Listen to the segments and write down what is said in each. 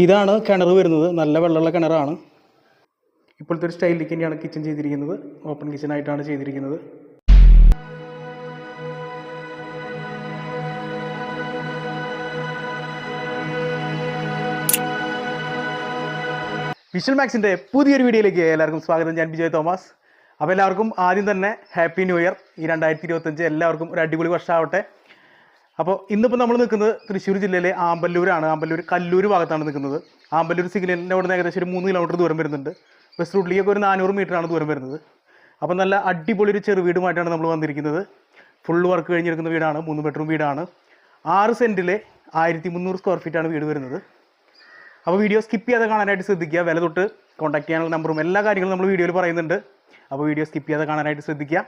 ഇതാണ് കിണർ വരുന്നത്. നല്ല വെള്ളമുള്ള കിണറാണ്. ഇപ്പോഴത്തെ ഒരു സ്റ്റൈലിലേക്ക് തന്നെയാണ് കിച്ചൺ ചെയ്തിരിക്കുന്നത്. ഓപ്പൺ കിച്ചൺ ആയിട്ടാണ് ചെയ്തിരിക്കുന്നത്. വിഷ്വൽ മാക്സിന്റെ പുതിയൊരു വീഡിയോയിലേക്ക് എല്ലാവർക്കും സ്വാഗതം. ഞാൻ വിജയ് തോമസ്. അപ്പോൾ എല്ലാവർക്കും ആദ്യം തന്നെ ഹാപ്പി ന്യൂ ഇയർ ഈ രണ്ടായിരത്തി ഇരുപത്തഞ്ച് എല്ലാവർക്കും ഒരു അടിപൊളി വർഷമാവട്ടെ. അപ്പോൾ ഇന്നിപ്പോൾ നമ്മൾ നിൽക്കുന്നത് തൃശ്ശൂർ ജില്ലയിലെ ആമ്പല്ലൂരാണ്. ആമ്പല്ലൂർ കല്ലൂർ ഭാഗത്താണ് നിൽക്കുന്നത്. ആമ്പല്ലൂർ സിഗ്നലിന്റെ അവിടെ നിന്ന് ഏകദേശം ഒരു മൂന്ന് കിലോമീറ്റർ ദൂരം വരുന്നുണ്ട്. ബസ് റൂട്ടിലേക്ക് ഒരു നാനൂറ് ആണ് ദൂരം വരുന്നത്. അപ്പോൾ നല്ല അടിപൊളി ഒരു ചെറു വീടുമായിട്ടാണ് നമ്മൾ വന്നിരിക്കുന്നത്. ഫുൾ വർക്ക് കഴിഞ്ഞിരിക്കുന്ന വീടാണ്. മൂന്ന് ബെഡ്റൂം വീടാണ്. ആറ് സെന്റിലെ ആയിരത്തി മുന്നൂറ് സ്ക്വയർ ഫീറ്റാണ് വീട് വരുന്നത്. അപ്പോൾ വീഡിയോ സ്കിപ്പ് ചെയ്യാതെ കാണാനായിട്ട് ശ്രദ്ധിക്കുക. വില തൊട്ട് കോൺടാക്ട് ചെയ്യാനുള്ള നമ്പറും എല്ലാ കാര്യങ്ങളും നമ്മൾ വീഡിയോയിൽ പറയുന്നുണ്ട്. അപ്പോൾ വീഡിയോ സ്കിപ്പ് ചെയ്യാതെ കാണാനായിട്ട് ശ്രദ്ധിക്കുക.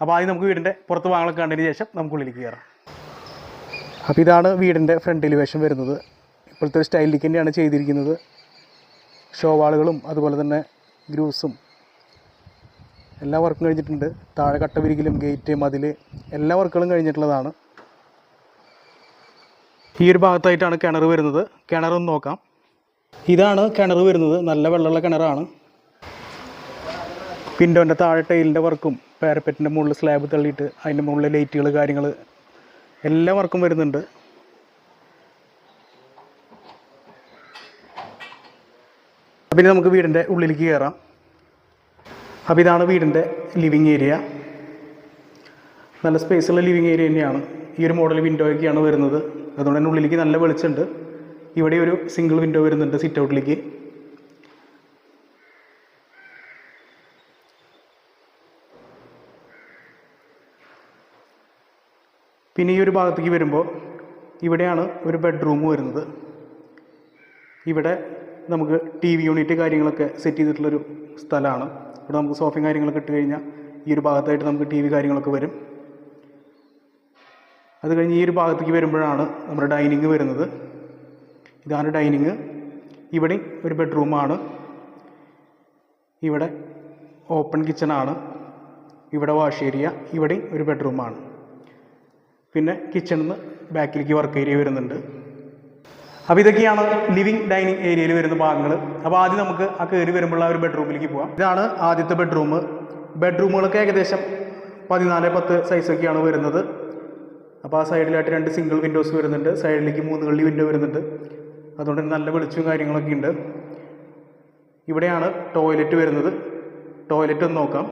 അപ്പോൾ ആദ്യം നമുക്ക് വീടിന്റെ പുറത്ത് ഭാഗങ്ങളൊക്കെ കണ്ടതിന് ശേഷം നമുക്കുള്ളിലേക്ക് കയറാം. അപ്പോൾ ഇതാണ് വീടിന്റെ ഫ്രണ്ട് എലിവേഷൻ വരുന്നത്. ഇപ്പോഴത്തെ ഒരു സ്റ്റൈലിലേക്ക് തന്നെയാണ് ചെയ്തിരിക്കുന്നത്. ഷോവാളുകളും അതുപോലെ തന്നെ ഗ്രൂസും എല്ലാ വർക്കും കഴിഞ്ഞിട്ടുണ്ട്. താഴെ കട്ടവിരിക്കലും ഗേറ്റ് മതിൽ എല്ലാ വർക്കുകളും കഴിഞ്ഞിട്ടുള്ളതാണ്. ഈ ഒരു ഭാഗത്തായിട്ടാണ് കിണർ വരുന്നത്. കിണറൊന്ന് നോക്കാം. ഇതാണ് കിണർ വരുന്നത്. നല്ല വെള്ളമുള്ള കിണറാണ്. പിൻഡോന്റെ താഴെ ടൈലിന്റെ വർക്കും പാരപ്പറ്റിന്റെ മുകളിൽ സ്ലാബ് തള്ളിയിട്ട് അതിന്റെ മുകളിൽ ലൈറ്റുകൾ കാര്യങ്ങൾ എല്ലാ വർക്കും വരുന്നുണ്ട്. പിന്നെ നമുക്ക് വീടിന്റെ ഉള്ളിലേക്ക് കയറാം അപ്പോൾ ഇതാണ് വീടിന്റെ ലിവിങ് ഏരിയ നല്ല സ്പേസുള്ള ലിവിങ് ഏരിയ തന്നെയാണ്. ഈ ഒരു മോഡൽ വിൻഡോയൊക്കെയാണ് വരുന്നത്. അതുകൊണ്ട് തന്നെ ഉള്ളിലേക്ക് നല്ല വെളിച്ചമുണ്ട്. ഇവിടെ ഒരു സിംഗിൾ വിൻഡോ വരുന്നുണ്ട് സിറ്റ് ഔട്ടിലേക്ക് പിന്നെ ഈ ഒരു ഭാഗത്തേക്ക് വരുമ്പോൾ ഇവിടെയാണ് ഒരു ബെഡ്റൂം വരുന്നത്. ഇവിടെ നമുക്ക് ടി വി യൂണിറ്റ് കാര്യങ്ങളൊക്കെ സെറ്റ് ചെയ്തിട്ടുള്ളൊരു സ്ഥലമാണ്. ഇവിടെ നമുക്ക് സോഫയും കാര്യങ്ങളൊക്കെ ഇട്ട് കഴിഞ്ഞാൽ ഈ ഒരു ഭാഗത്തായിട്ട് നമുക്ക് ടി വി കാര്യങ്ങളൊക്കെ വരും. അത് കഴിഞ്ഞ് ഈ ഒരു ഭാഗത്തേക്ക് വരുമ്പോഴാണ് നമ്മുടെ ഡൈനിങ് വരുന്നത്. ഇതാണ് ഡൈനിങ് ഇവിടെ ഒരു ബെഡ്റൂമാണ് ഇവിടെ ഓപ്പൺ കിച്ചണാണ് ഇവിടെ വാഷ് ഏരിയ ഇവിടെ ഒരു ബെഡ്റൂമാണ് പിന്നെ കിച്ചണിൽ നിന്ന് ബാക്കിലേക്ക് വർക്ക് ഏരിയ വരുന്നുണ്ട്. അപ്പോൾ ഇതൊക്കെയാണ് ലിവിങ് ഡൈനിങ് ഏരിയയിൽ വരുന്ന ഭാഗങ്ങൾ അപ്പോൾ ആദ്യം നമുക്ക് ആ കയറി വരുമ്പോൾ ആ ഒരു ബെഡ്റൂമിലേക്ക് പോവാം. ഇതാണ് ആദ്യത്തെ ബെഡ്റൂം ബെഡ്റൂമുകളൊക്കെ ഏകദേശം പതിനാല് പത്ത് സൈസൊക്കെയാണ് വരുന്നത്. അപ്പോൾ ആ സൈഡിലായിട്ട് രണ്ട് സിംഗിൾ വിൻഡോസ് വരുന്നുണ്ട്. സൈഡിലേക്ക് മൂന്ന് കള്ളി വിൻഡോ വരുന്നുണ്ട്. അതുകൊണ്ട് നല്ല വെളിച്ചവും കാര്യങ്ങളൊക്കെ ഉണ്ട്. ഇവിടെയാണ് ടോയ്ലറ്റ് വരുന്നത്. ടോയ്ലറ്റ് ഒന്ന് നോക്കാം.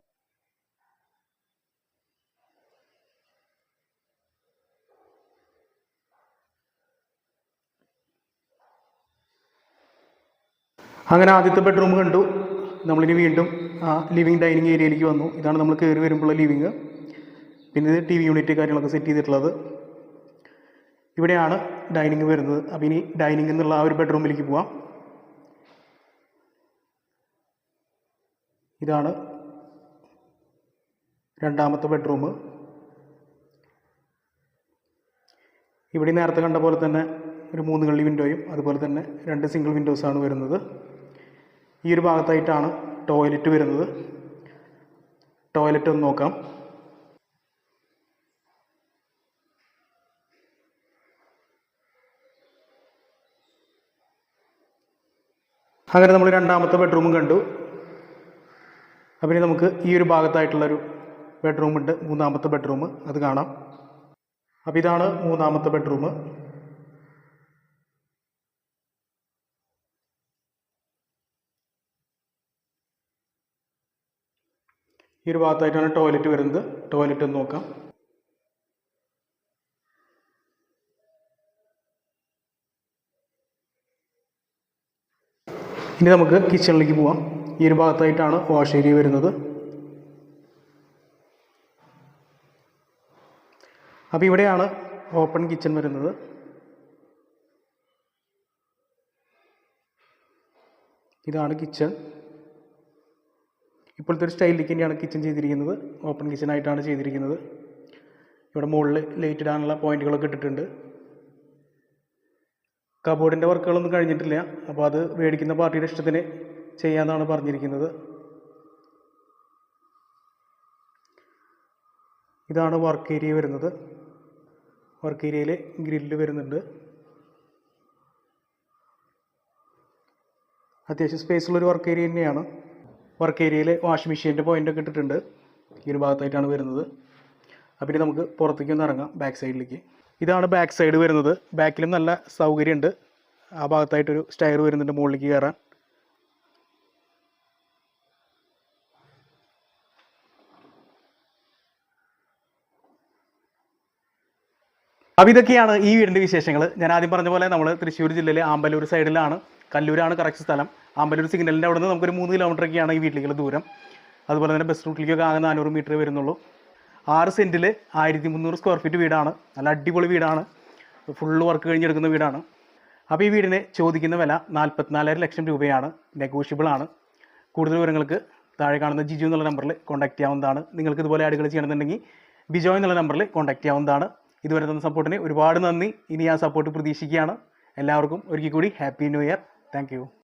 അങ്ങനെ ആദ്യത്തെ ബെഡ്റൂം കണ്ടു. നമ്മളിനി വീണ്ടും ആ ലിവിങ് ഡൈനിങ് ഏരിയയിലേക്ക് വന്നു. ഇതാണ് നമ്മൾ കയറി വരുമ്പോഴുള്ള ലിവിങ് പിന്നെ ഇത് ടി വി യൂണിറ്റ് കാര്യങ്ങളൊക്കെ സെറ്റ് ചെയ്തിട്ടുള്ളത്. ഇവിടെയാണ് ഡൈനിങ് വരുന്നത്. അപ്പോൾ ഇനി ഡൈനിങ് എന്നുള്ള ആ ഒരു ബെഡ്റൂമിലേക്ക് പോവാം. ഇതാണ് രണ്ടാമത്തെ ബെഡ്റൂം ഇവിടെ നേരത്തെ കണ്ട പോലെ തന്നെ ഒരു മൂന്ന് കള്ളി വിൻഡോയും അതുപോലെ തന്നെ രണ്ട് സിംഗിൾ വിൻഡോസാണ് വരുന്നത്. ഈ ഒരു ഭാഗത്തായിട്ടാണ് ടോയ്ലറ്റ് വരുന്നത്. ടോയ്ലറ്റ് ഒന്ന് നോക്കാം. അങ്ങനെ നമ്മൾ രണ്ടാമത്തെ ബെഡ്റൂമും കണ്ടു. അപ്പം ഇനി നമുക്ക് ഈ ഒരു ഭാഗത്തായിട്ടുള്ളൊരു ബെഡ്റൂമുണ്ട് മൂന്നാമത്തെ ബെഡ്റൂം അത് കാണാം. അപ്പോൾ ഇതാണ് മൂന്നാമത്തെ ബെഡ്റൂം ഈ ഒരു ഭാഗത്തായിട്ടാണ് ടോയ്ലറ്റ് വരുന്നത്. ടോയ്ലറ്റ് ഒന്ന് നോക്കാം. ഇനി നമുക്ക് കിച്ചണിലേക്ക് പോവാം. ഈ ഒരു ഭാഗത്തായിട്ടാണ് വാഷ് ഏരിയ വരുന്നത്. അപ്പോൾ ഇവിടെയാണ് ഓപ്പൺ കിച്ചൺ വരുന്നത്. ഇതാണ് കിച്ചൺ. ഇപ്പോഴത്തെ ഒരു സ്റ്റൈലിലേക്ക് തന്നെയാണ് കിച്ചൺ ചെയ്തിരിക്കുന്നത്. ഓപ്പൺ കിച്ചൺ ആയിട്ടാണ് ചെയ്തിരിക്കുന്നത്. ഇവിടെ മുകളിൽ ലൈറ്റ് ഇടാനുള്ള പോയിന്റുകളൊക്കെ ഇട്ടിട്ടുണ്ട്. കബോർഡിന്റെ വർക്കുകളൊന്നും കഴിഞ്ഞിട്ടില്ല. അപ്പോൾ അത് മേടിക്കുന്ന പാർട്ടിയുടെ ഇഷ്ടത്തിന് ചെയ്യാമെന്നാണ് പറഞ്ഞിരിക്കുന്നത്. ഇതാണ് വർക്ക് ഏരിയ വരുന്നത്. വർക്ക് ഏരിയയിൽ ഗ്രില്ല് വരുന്നുണ്ട്. അത്യാവശ്യം സ്പേസുള്ളൊരു വർക്ക് ഏരിയ തന്നെയാണ്. വർക്ക് ഏരിയയിൽ വാഷിംഗ് മെഷീന്റെ പോയിന്റൊക്കെ ഇട്ടിട്ടുണ്ട്. ഈ ഒരു ഭാഗത്തായിട്ടാണ് വരുന്നത്. അപ്പോൾ ഇനി നമുക്ക് പുറത്തേക്ക് ഒന്ന് ഇറങ്ങാം ബാക്ക് സൈഡിലേക്ക് ഇതാണ് ബാക്ക് സൈഡ് വരുന്നത്. ബാക്കിലും നല്ല സൗകര്യമുണ്ട്. ആ ഭാഗത്തായിട്ടൊരു സ്റ്റയർ വരുന്നുണ്ട് മുകളിലേക്ക് കയറാൻ. അപ്പോൾ ഇതൊക്കെയാണ് ഈ വീടിന്റെ വിശേഷങ്ങൾ ഞാൻ ആദ്യം പറഞ്ഞ പോലെ നമ്മൾ തൃശ്ശൂർ ജില്ലയിലെ ആമ്പലൂർ സൈഡിലാണ് കല്ലൂരാണ് കറക്റ്റ് സ്ഥലം. അമ്പലൂർ സിഗ്നലിന്റെ അവിടെ നിന്ന് നമുക്കൊരു മൂന്ന് കിലോമീറ്ററൊക്കെയാണ് ഈ വീട്ടിലേക്കുള്ള ദൂരം. അതുപോലെ തന്നെ ബസ് റൂട്ടിലേക്കൊക്കെ ആകെ നാനൂറ് മീറ്റർ വരുന്നുള്ളൂ. ആറ് സെന്റിൽ ആയിരത്തി മുന്നൂറ് സ്ക്വയർ ഫീറ്റ് വീടാണ്. നല്ല അടിപൊളി വീടാണ്. ഫുള്ള് വർക്ക് കഴിഞ്ഞെടുക്കുന്ന വീടാണ്. അപ്പോൾ ഈ വീടിന് ചോദിക്കുന്ന വില നാൽപ്പത്തിനാലായിരം ലക്ഷം രൂപയാണ്. നെഗോഷ്യബിൾ ആണ്. കൂടുതൽ വിവരങ്ങൾക്ക് താഴെ കാണുന്ന ജിജു എന്നുള്ള നമ്പറിൽ കോൺടാക്റ്റ് ചെയ്യാവുന്നതാണ്. നിങ്ങൾക്ക് ഇതുപോലെ ആടുകൾ ചെയ്യണമെന്നുണ്ടെങ്കിൽ ബിജോ എന്നുള്ള നമ്പറിൽ കോൺടാക്റ്റ് ചെയ്യാവുന്നതാണ്. ഇതുവരെ തന്ന സപ്പോർട്ടിന് ഒരുപാട് നന്ദി. ഇനി ആ സപ്പോർട്ട് പ്രതീക്ഷിക്കുകയാണ്. എല്ലാവർക്കും ഒരിക്കൽ കൂടി happy new year Thank you.